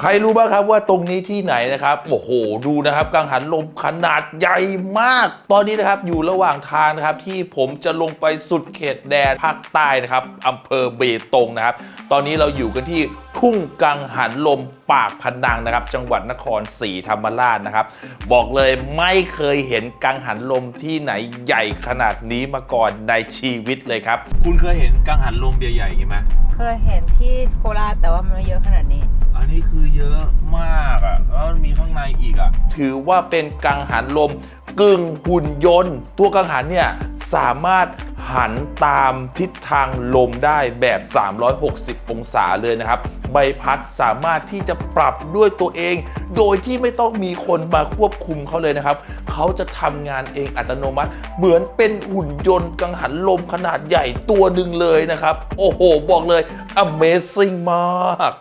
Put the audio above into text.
ใครรู้บ้างครับว่าตรงนี้ที่ไหนนะครับ โอ้โห ดูนะครับกังหันลมขนาดใหญ่มาก ตอนนี้นะครับอยู่ระหว่างทางนะครับที่ผมจะลงไปสุดเขตแดนภาคใต้นะครับอำเภอเบตงนะครับ ตอนนี้เราอยู่กันที่ทุ่งกังหันลมปากพนังนะครับ จังหวัดนครศรีธรรมราชนะครับ บอกเลยไม่เคยเห็นกังหันลมที่ไหนใหญ่ขนาดนี้มาก่อนในชีวิตเลยครับ คุณเคยเห็นกังหันลมใหญ่ๆอย่างไหมเคยเห็นที่โคราชแต่ว่ามันไม่เยอะขนาดนี้อั นี้คือเยอะมากอะแล้วมีข้างในอีกอะ ถือว่าเป็นกังหันลมกึ่งหุ่นยนต์ ตัวกังหันเนี่ยสามารถหันตามทิศทางลมได้แบบ 360 องศาเลยนะครับ ใบพัดสามารถที่จะปรับด้วยตัวเอง โดยที่ไม่ต้องมีคนมาควบคุมเขาเลยนะครับ เขาจะทำงานเองอัตโนมัติ เหมือนเป็นหุ่นยนต์กังหันลมขนาดใหญ่ตัวหนึ่งเลยนะครับ โอ้โห บอกเลย Amazing มาก